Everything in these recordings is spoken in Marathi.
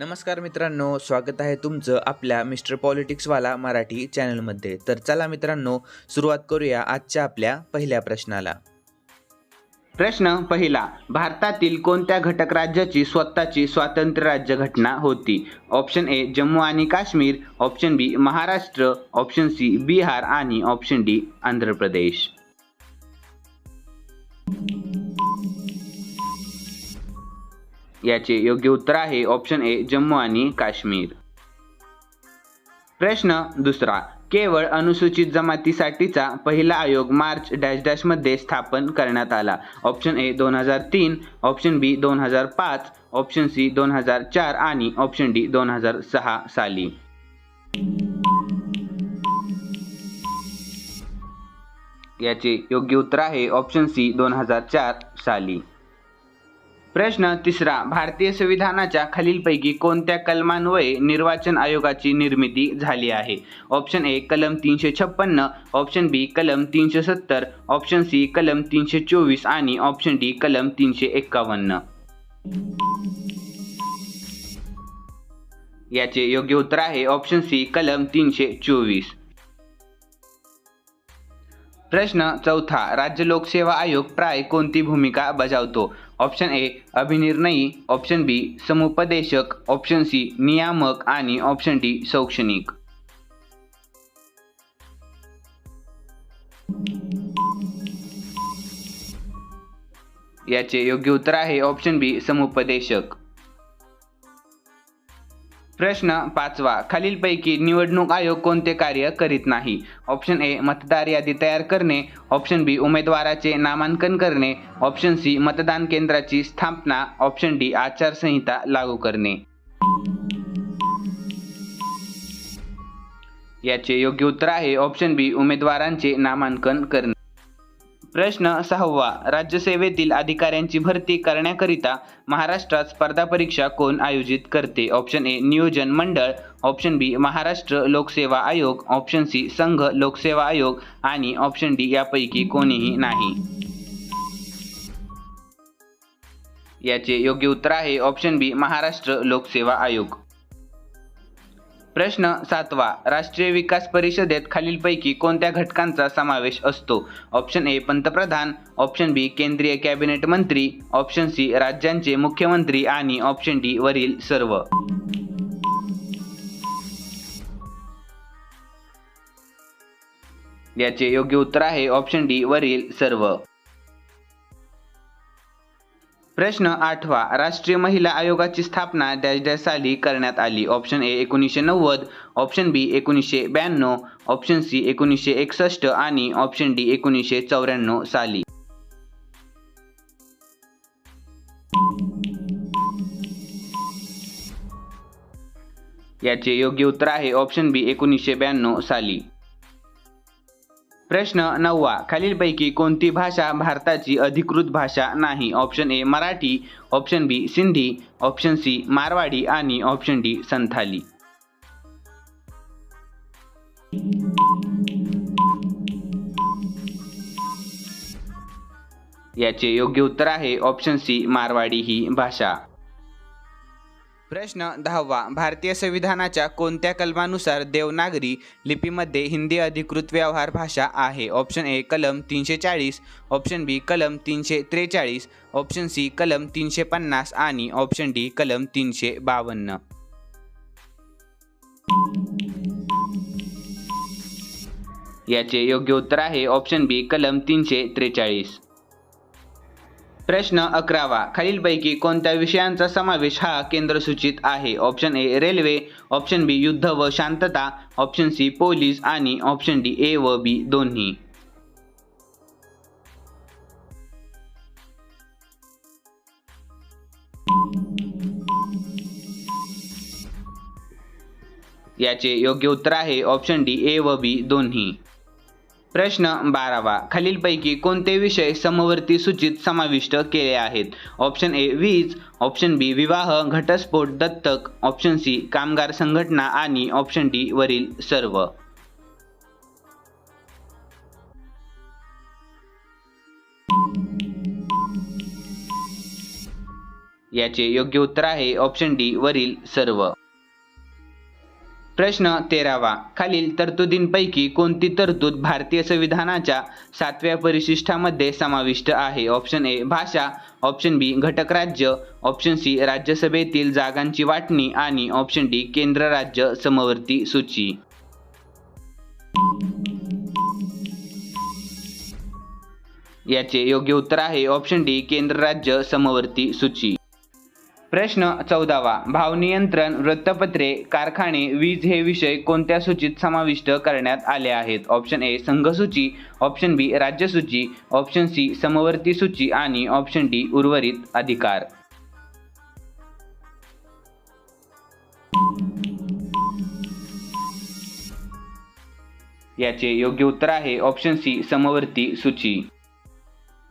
नमस्कार मित्रांनो स्वागत आहे तुमचं आपल्या मिस्टर पॉलिटिक्सवाला मराठी चॅनलमध्ये. तर चला मित्रांनो सुरुवात करूया आजच्या आपल्या पहिल्या प्रश्नाला. प्रश्न पहिला भारतातील कोणत्या घटक राज्याची स्वतःची स्वातंत्र्य राज्य घटना होती? ऑप्शन ए जम्मू आणि Kashmir option B Maharashtra option C Bihar आणि ऑप्शन डी आंध्र प्रदेश. याचे योग्य उत्तर आहे ऑप्शन ए जम्मू आणि काश्मीर. प्रश्न दुसरा केवळ अनुसूचित जमातीसाठीचा पहिला आयोग मार्च डॅश डॅशमध्ये स्थापन करण्यात आला. ऑप्शन ए दोन हजार तीन ऑप्शन बी दोन हजार पाच ऑप्शन सी दोन हजार चार आणि ऑप्शन डी दोन हजार सहा साली. याचे योग्य उत्तर आहे ऑप्शन सी दोन हजार चार साली. प्रश्न तिसरा भारतीय संविधानाच्या खालीलपैकी कोणत्या कलमान्वये निर्वाचन आयोगाची निर्मिती झाली आहे? ऑप्शन ए कलम तीनशे छप्पन्न ऑप्शन बी कलम तीनशे सत्तर ऑप्शन सी कलम तीनशे चोवीस आणि ऑप्शन डी कलम तीनशे एक्कावन्न. याचे योग्य उत्तर आहे ऑप्शन सी कलम तीनशे चोवीस. प्रश्न चौथा राज्य लोकसेवा आयोग प्राय कोणती भूमिका बजावतो? ऑप्शन ए अभिनिर्णयी. ऑप्शन बी समुपदेशक. ऑप्शन सी नियामक. आणि ऑप्शन डी शैक्षणिक. याचे योग्य उत्तर आहे ऑप्शन बी समुपदेशक. प्रश्न पाचवा. खालीलपैकी निवडणूक आयोग कोणते कार्य करीत नाही? ऑप्शन ए मतदार यादी तयार करणे. ऑप्शन बी उमेदवाराचे नामांकन करणे. ऑप्शन सी मतदान केंद्राची स्थापना. ऑप्शन डी आचारसंहिता लागू करणे. याचे योग्य उत्तर आहे. ऑप्शन बी उमेदवारांचे नामांकन करणे. प्रश्न सहावा. राज्यसेवेतील अधिकाऱ्यांची भरती करण्याकरिता महाराष्ट्रात स्पर्धा परीक्षा कोण आयोजित करते? ऑप्शन ए नियोजन मंडळ. ऑप्शन बी महाराष्ट्र लोकसेवा आयोग. ऑप्शन सी संघ लोकसेवा आयोग. आणि ऑप्शन डी यापैकी कोणीही नाही. याचे योग्य उत्तर आहे ऑप्शन बी महाराष्ट्र लोकसेवा आयोग. प्रश्न सातवा. राष्ट्रीय विकास परिषदेत खालीलपैकी कोणत्या घटकांचा समावेश असतो? ऑप्शन ए पंतप्रधान. ऑप्शन बी केंद्रीय कॅबिनेट मंत्री. ऑप्शन सी राज्यांचे मुख्यमंत्री. आणि ऑप्शन डी वरील सर्व. याचे योग्य उत्तर आहे ऑप्शन डी वरील सर्व. प्रश्न आठवा. राष्ट्रीय महिला आयोगाची स्थापना डॅश डॅश साली करण्यात आली. ऑप्शन ए एकोणीसशे नव्वद ऑप्शन बी एकोणीसशे ब्याण्णव ऑप्शन सी एकोणीसशे एकसष्ट आणि ऑप्शन डी एकोणीसशे चौऱ्याण्णव साली. याचे योग्य उत्तर आहे ऑप्शन बी एकोणीसशे ब्याण्णव साली. प्रश्न नववा. खालीलपैकी कोणती भाषा भारताची अधिकृत भाषा नाही? Option A Marathi. Option B Sindhi. Option C Marwari. आणि ऑप्शन डी संथाली. याचे योग्य उत्तर आहे ऑप्शन सी मारवाडी ही भाषा. प्रश्न दहावा. भारतीय संविधानाच्या कोणत्या कलमानुसार देवनागरी लिपीमध्ये हिंदी अधिकृत व्यवहार भाषा आहे? ऑप्शन ए कलम तीनशे चाळीस ऑप्शन बी कलम तीनशे त्रेचाळीस ऑप्शन सी कलम तीनशे पन्नास आणि ऑप्शन डी कलम तीनशे बावन्न याचे योग्य उत्तर आहे ऑप्शन बी कलम तीनशे त्रेचाळीस प्रश्न अकरावा. खालीलपैकी कोणत्या विषयांचा समावेश हा केंद्रसूचित आहे? Option A railway option B युद्ध व शांतता. ऑप्शन सी पोलीस आणि ऑप्शन डी ए व बी दोन्ही. याचे योग्य उत्तर आहे. ऑप्शन डी ए व बी दोन्ही. प्रश्न बारावा. खालीलपैकी कोणते विषय समवर्ती सूचित समाविष्ट केले आहेत? ऑप्शन ए वीज. ऑप्शन बी विवाह घटस्फोट दत्तक. ऑप्शन सी कामगार संघटना आणि ऑप्शन डी वरील सर्व. याचे योग्य उत्तर आहे ऑप्शन डी वरील सर्व. प्रश्न तेरावा. खालील तरतुदींपैकी कोणती तरतूद भारतीय संविधानाच्या सातव्या परिशिष्टामध्ये समाविष्ट आहे? ऑप्शन ए भाषा. ऑप्शन बी घटक राज्य. ऑप्शन सी राज्यसभेतील जागांची वाटणी. आणि ऑप्शन डी केंद्र राज्य समवर्ती सूची. याचे योग्य उत्तर आहे. ऑप्शन डी केंद्र राज्य समवर्ती सूची. प्रश्न चौदावा. भावनियंत्रण वृत्तपत्रे कारखाने वीज हे विषय कोणत्या सूचीत समाविष्ट करण्यात आले आहेत? ऑप्शन ए संघसूची. ऑप्शन बी राज्यसूची. ऑप्शन सी समवर्ती सूची. आणि ऑप्शन डी उर्वरित अधिकार. याचे योग्य उत्तर आहे ऑप्शन सी समवर्ती सूची.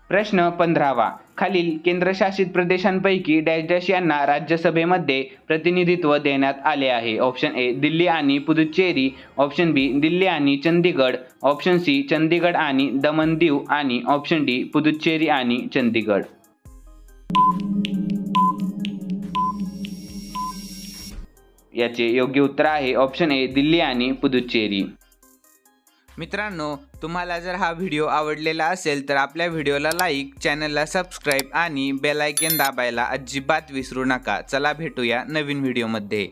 प्रश्न पंधरावा. खालील केंद्रशासित प्रदेशांपैकी डॅश डॅश यांना राज्यसभेमध्ये प्रतिनिधित्व देण्यात आले आहे. ऑप्शन ए दिल्ली आणि पुदुच्चेरी. ऑप्शन बी दिल्ली आणि चंदीगड. ऑप्शन सी चंदीगड आणि दमन दीव आणि ऑप्शन डी पुदुच्चेरी आणि चंदीगड. याचे योग्य उत्तर आहे ऑप्शन ए दिल्ली आणि पुदुच्चेरी. मित्रांनो तुम्हाला जर हा व्हिडिओ आवडलेला असेल तर आपल्या व्हिडिओला लाईक चॅनलला सबस्क्राईब आणि बेल दाबायला अजिबात विसरू नका. चला भेटूया नवीन व्हिडिओमध्ये.